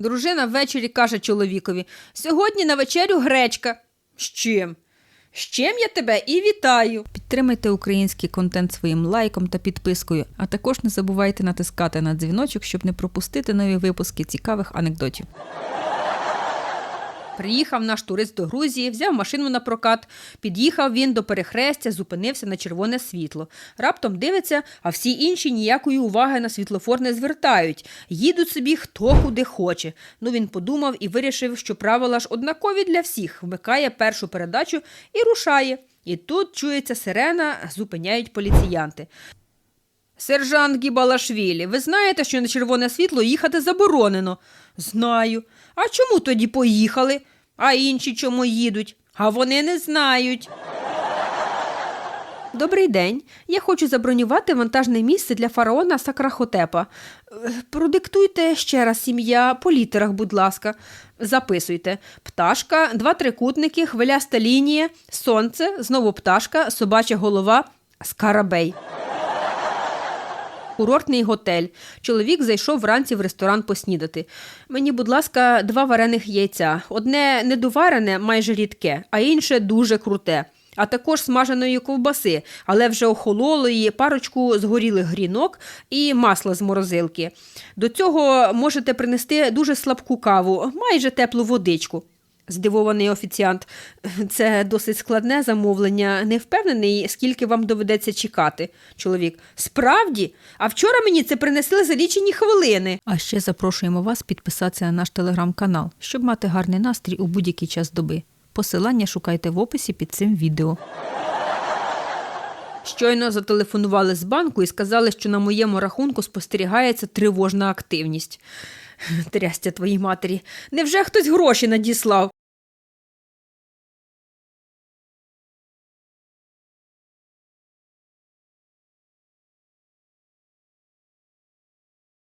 Дружина ввечері каже чоловікові: Сьогодні на вечерю гречка. З чим? З чим я тебе і вітаю. Підтримайте український контент своїм лайком та підпискою, а також не забувайте натискати на дзвіночок, щоб не пропустити нові випуски цікавих анекдотів. Приїхав наш турист до Грузії, взяв машину на прокат. Під'їхав він до перехрестя, зупинився на червоне світло. Раптом дивиться, а всі інші ніякої уваги на світлофор не звертають. Їдуть собі хто куди хоче. Ну він подумав і вирішив, що правила ж однакові для всіх. Вмикає першу передачу і рушає. І тут чується сирена, зупиняють поліціянти. Сержант Гібалашвілі, ви знаєте, що на червоне світло їхати заборонено? Знаю. А чому тоді поїхали? А інші чому їдуть? А вони не знають. Добрий день. Я хочу забронювати вантажне місце для фараона Сакрахотепа. Продиктуйте ще раз ім'я по літерах, будь ласка. Записуйте. Пташка, два трикутники, хвиляста лінія, сонце, знову пташка, собача голова, скарабей. Курортний готель. Чоловік зайшов вранці в ресторан поснідати. Мені, будь ласка, два варених яйця. Одне недоварене, майже рідке, а інше дуже круте. А також смаженої ковбаси, але вже охололої, парочку згорілих грінок і масло з морозилки. До цього можете принести дуже слабку каву, майже теплу водичку. Здивований офіціант. Це досить складне замовлення. Не впевнений, скільки вам доведеться чекати. Чоловік. Справді? А вчора мені це принесли за лічені хвилини. А ще запрошуємо вас підписатися на наш телеграм-канал, щоб мати гарний настрій у будь-який час доби. Посилання шукайте в описі під цим відео. Щойно зателефонували з банку і сказали, що на моєму рахунку спостерігається тривожна активність. Трястя твоїй матері. Невже хтось гроші надіслав?